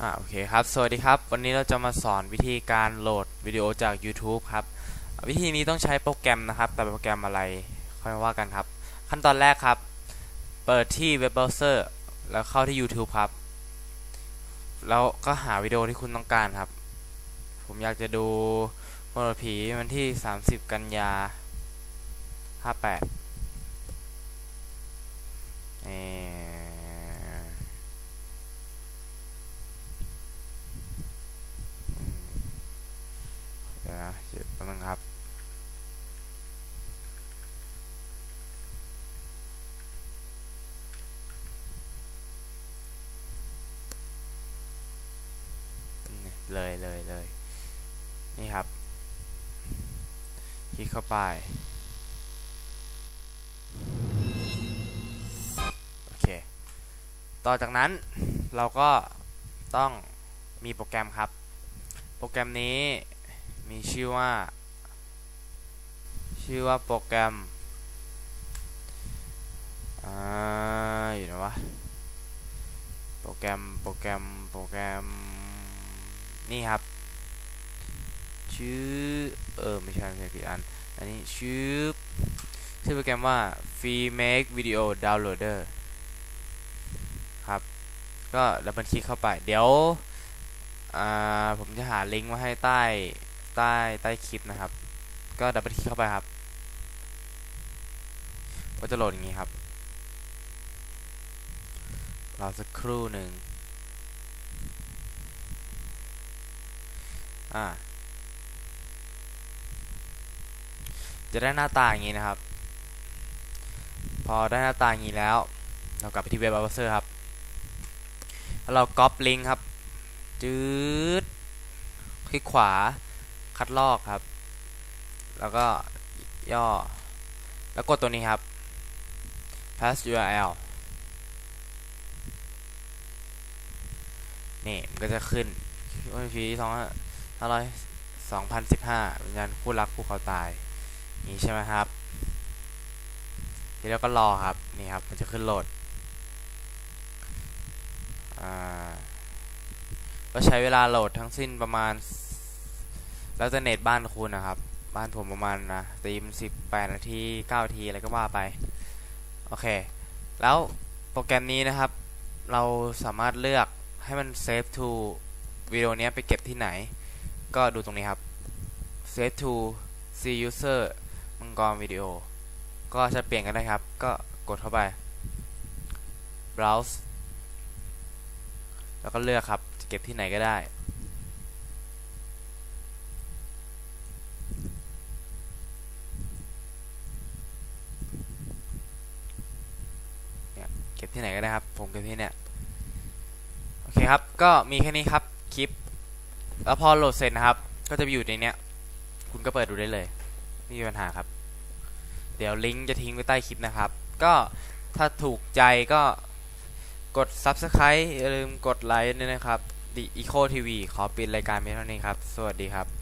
อ่าโอเคครับ สวัสดีครับ วันนี้เราจะมาสอนวิธีการโหลดวิดีโอจาก YouTube ครับ วิธีนี้ต้องใช้โปรแกรมนะครับ แต่โปรแกรมอะไรค่อยมาว่ากันครับ ขั้นตอนแรกครับ เปิดที่เว็บเบราว์เซอร์แล้วเข้าที่ YouTube ครับ แล้วก็หาวิดีโอที่คุณต้องการครับ ผมอยากจะดูมโนผีวันที่ 30 กันยา 58เอ่อ เดี๋ยวนะเดี๋ยวแป๊บนึงครับ เลยเลยเลยนี่ครับ คลิกเข้าไป โอเค ต่อจากนั้นเราก็ต้องมีโปรแกรมครับ โปรแกรมนี้ มีชื่อว่า ชื่อว่าโปรแกรมอ่าอยู่ไหนวะโปรแกรมโปรแกรมโปรแกรมนี่ครับ ชื่อเออไม่ใช่ไม่ใช่ผิดอันอันนี้ชื่อชื่อโปรแกรมว่า Free Make Video Downloader ครับ ก็ดับเบิลคลิกเข้าไป เดี๋ยวอ่าผมจะหาลิงก์มาให้ใต้ ใต้ใต้คลิปนะครับ ก็ดับเบิลคลิกเข้าไปครับก็จะโหลดอย่างนี้ครับรอสักครู่หนึ่งอ่าจะได้หน้าตาอย่างนี้นะครับ พอได้หน้าตาอย่างนี้แล้ว เรากลับไปที่เว็บเบราว์เซอร์ครับ แล้วเราก๊อปลิงก์ครับ จืดคลิกขวา คัดลอกครับ แล้วก็ย่อ แล้วกดตัวนี้ครับ pass URL นี่มันก็จะขึ้นวันที่สองห้าร้อยสองพันสิบห้าเป็นการคู่รักคู่เขาตาย นี่ใช่ไหมครับทีแล้วก็รอครับ นี่ครับ มันจะขึ้นโหลด ก็ใช้เวลาโหลดทั้งสิ้นประมาณ แล้วจะเน็ตบ้านคุณนะครับ บ้านผมประมาณนะตีมสิบแปดนาทีเก้านาทีอะไรก็ว่าไป โอเค แล้วโปรแกรมนี้นะครับ เราสามารถเลือกให้มัน save to วิดีโอนี้ไปเก็บที่ไหน ก็ดูตรงนี้ครับ save to see user มังกรวิดีโอ ก็จะเปลี่ยนกันได้ครับ ก็กดเข้าไป browse แล้วก็เลือกครับ จะเก็บที่ไหนก็ได้ เนี่ย เก็บที่ไหนก็ได้ครับ ผมเก็บที่เนี่ยโอเคครับ ก็มีแค่นี้ครับคลิป แล้วพอโหลดเสร็จนะครับ ก็จะไปอยู่ในเนี้ย คุณก็เปิดดูได้เลยไม่มีปัญหาครับ เดี๋ยวลิงก์จะทิ้งไว้ใต้คลิปนะครับ ก็ถ้าถูกใจก็กด Subscribe อย่าลืมกดไลค์ด้วยนะครับ The Eco TV ขอปิดรายการเพียงเท่านี้ครับ สวัสดีครับ